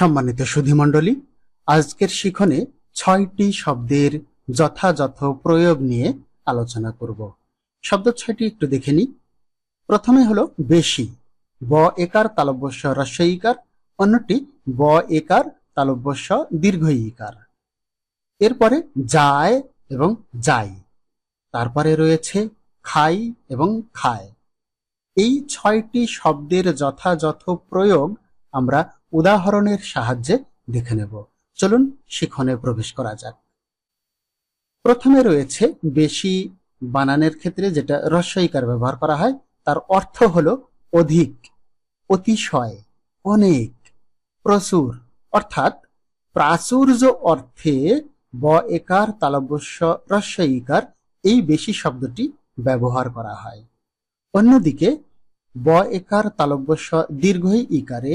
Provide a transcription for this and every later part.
সম্মানিত সুধীমণ্ডলী, আজকের শিখনে ছয়টি শব্দের যথাযথ প্রয়োগ নিয়ে আলোচনা করব। শব্দ ছয়টি একটু দেখে নিই। প্রথমে হলো বেশি, ব একার তালব্যস্য রস্যইকার, অন্যটি ব একার তালব্যস্য দীর্ঘ ইকার এরপরে যায় এবং যাই, তারপরে রয়েছে খাই এবং খায়। এই ছয়টি শব্দের যথাযথ প্রয়োগ আমরা উদাহরণের সাহায্যে দেখে নেব। চলুন শিখনে প্রবেশ করা যাক। প্রথমে রয়েছে বেশি বানানের ক্ষেত্রে যেটা রস্বইকার ব্যবহার করা হয়, তার অর্থ হল অধিক, অতিশয়, অনেক, প্রচুর। অর্থাৎ প্রাচুর্য অর্থে ব একার তালব্যস্য রস্বইকার এই বেশি শব্দটি ব্যবহার করা হয়। অন্যদিকে ব একার তালব্যস্য দীর্ঘই ইকারে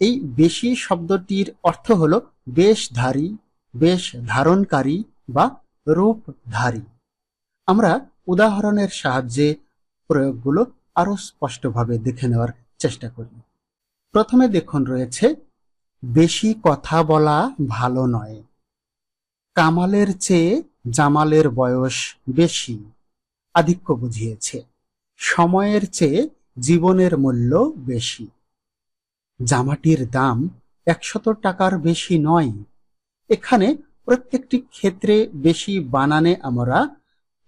এই বেশি শব্দটির অর্থ হলো বেশধারী বেশ ধারণকারী বা রূপধারী। আমরা উদাহরণের সাহায্যে প্রয়োগগুলো আরও স্পষ্টভাবে দেখে নেওয়ার চেষ্টা করি। প্রথমে দেখুন রয়েছে, বেশি কথা বলা ভালো নয়। কামালের চেয়ে জামালের বয়স বেশি। আধিক্য বুঝিয়েছে, সময়ের চেয়ে জীবনের মূল্য বেশি। জামাটির দাম একশত টাকার বেশি নয়। এখানে প্রত্যেকটি ক্ষেত্রে বেশি বানানে আমরা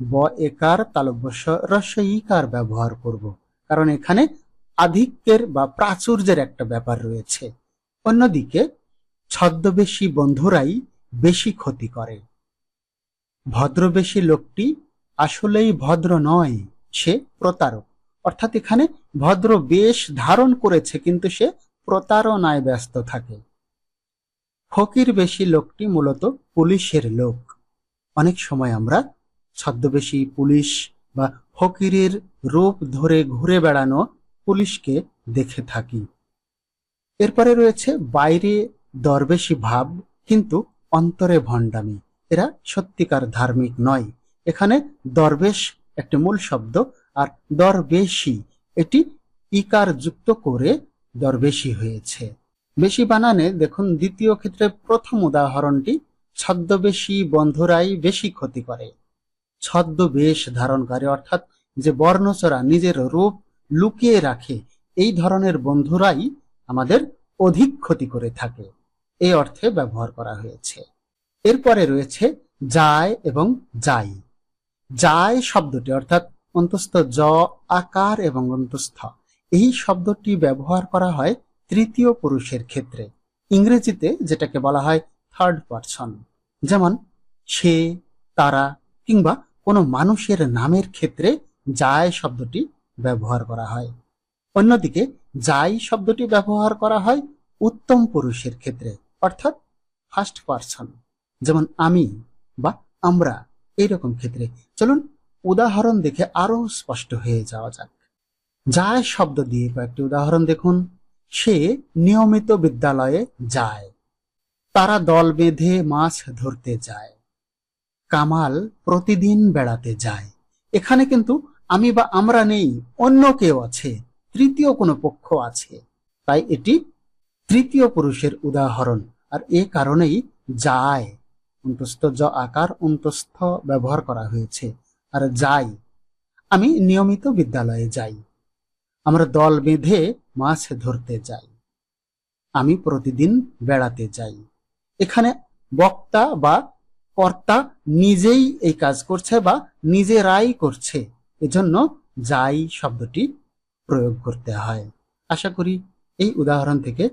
ব একার তালব্যস্য রস্যইকার ব্যবহার করব। কারণ এখানে আধিক্যের বা প্রাচুর্যের একটা ব্যাপার রয়েছে। অন্যদিকে ছদ্মবেশী বন্ধুরাই বেশি ক্ষতি করে। ভদ্রবেশী লোকটি আসলেই ভদ্র নয়, সে প্রতারক। অর্থাৎ এখানে ভদ্র বেশ ধারণ করেছে, কিন্তু সে প্রতারণায় ব্যস্ত থাকে। ফকির বেশি লোকটি মূলত পুলিশের লোক। অনেক সময় আমরা ছদ্মবেশী পুলিশ বা ফকিরের রূপ ধরে ঘুরে বেড়ানো পুলিশকে দেখে থাকি। এরপরে রয়েছে বাইরে দরবেশী ভাব, কিন্তু অন্তরে ভণ্ডামি। এরা সত্যিকার ধার্মিক নয়। এখানে দরবেশ একটি মূল শব্দ আর দরবেশী এটি ইকার যুক্ত করে দরবেশী হয়েছে। বেশি বানানে দেখুন দ্বিতীয় ক্ষেত্রে প্রথম উদাহরণটি, ছদ্মবেশী বন্ধুরাই বেশি ক্ষতি করে। ছদ্মবেশ ধারণকারী অর্থাৎ যে বর্ণচরা নিজের রূপ লুকিয়ে রাখে, এই ধরনের বন্ধুরাই আমাদের অধিক ক্ষতি করে থাকে। এই অর্থে ব্যবহার করা হয়েছে। এরপরে রয়েছে যায় এবং যাই। যায় শব্দটি অর্থাৎ অন্তস্থ জ, আকার এবং অন্তস্থ। এই শব্দটি ব্যবহার করা হয় তৃতীয় পুরুষের ক্ষেত্রে। ইংরেজিতে যেটাকে বলা হয় থার্ড পারসন যেমন, সে, তারা কিংবা কোনো মানুষের নামের ক্ষেত্রে যায় শব্দটি ব্যবহার করা হয়। অন্যদিকে, যাই শব্দটি ব্যবহার করা হয় উত্তম পুরুষের ক্ষেত্রে, অর্থাৎ ফার্স্ট পারসন যেমন, আমি বা আমরা এইরকম ক্ষেত্রে। চলুন, উদাহরণ দেখে আরও স্পষ্ট হয়ে যাওয়া যাক। যায় শব্দ দিয়ে কয়েকটি উদাহরণ দেখুন। সে নিয়মিত বিদ্যালয়ে যায়। তারা দল বেঁধে মাছ ধরতে যায়। কামাল প্রতিদিন বেড়াতে যায়। এখানে কিন্তু আমি বা আমরা নেই, অন্য কেউ আছে, তৃতীয় কোনো পক্ষ আছে। তাই এটি তৃতীয় পুরুষের উদাহরণ। আর এ কারণেই যায়। অন্তস্থ জ আকার অন্তস্থ ব্যবহার করা হয়েছে। আর যাই আমি নিয়মিত বিদ্যালয়ে যাই। আমরা দল বেঁধে মাছ ধরতে যাই আমি প্রতিদিন বেড়াতে যাই। এখানে বক্তা বা কর্তা নিজেই এই কাজ করছে বা নিজেরাই করছে। এজন্য যাই শব্দটি প্রয়োগ করতে হয়। আশা করি এই উদাহরণ থেকে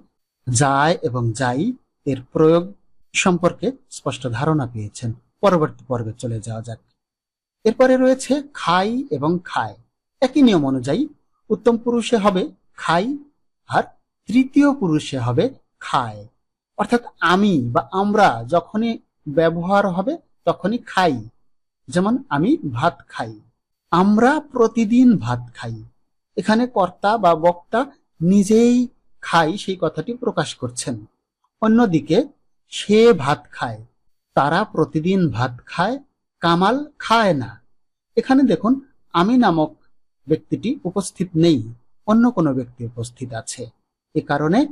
যায় এবং যাই এর প্রয়োগ সম্পর্কে স্পষ্ট ধারণা পেয়েছেন। পরবর্তী পর্বে চলে যাওয়া যাক। এরপরে রয়েছে খাই এবং খায়। একই নিয়ম অনুযায়ী উত্তম পুরুষে হবে খাই আর তৃতীয় পুরুষে হবে খায়। অর্থাৎ আমি বা আমরা যখনই ব্যবহার হবে তখনই খাই। যেমন আমি ভাত খাই, আমরা প্রতিদিন ভাত খাই। এখানে কর্তা বা বক্তা নিজেই খাই সেই কথাটি প্রকাশ করছেন। অন্যদিকে সে ভাত খায়, তারা প্রতিদিন ভাত খায়, কামাল খায় না। এখানে দেখুন, আমি নামক ব্যক্তিটি উপস্থিত নেই, অন্য কোনো ব্যক্তি উপস্থিত আছে। এ কারণে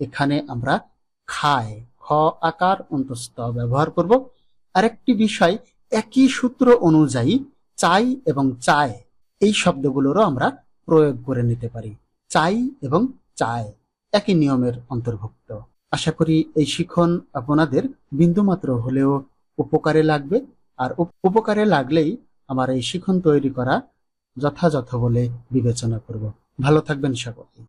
এখানে আমরা খায়, খ আকার অন্তস্থ ব্যবহার করব। আরেকটি বিষয়, একই সূত্র অনুযায়ী চাই এবং চায়, এই শব্দগুলোরও আমরা প্রয়োগ করে নিতে পারি। চাই এবং চায়, একই নিয়মের অন্তর্ভুক্ত। আশা করি এই শিখন আপনাদের বিন্দুমাত্র হলেও উপকারে লাগবে। আর উপ- উপকারে লাগলেই আমার এই শিখন তৈরি করা যথাযথ বলে বিবেচনা করব। ভালো থাকবেন সকলে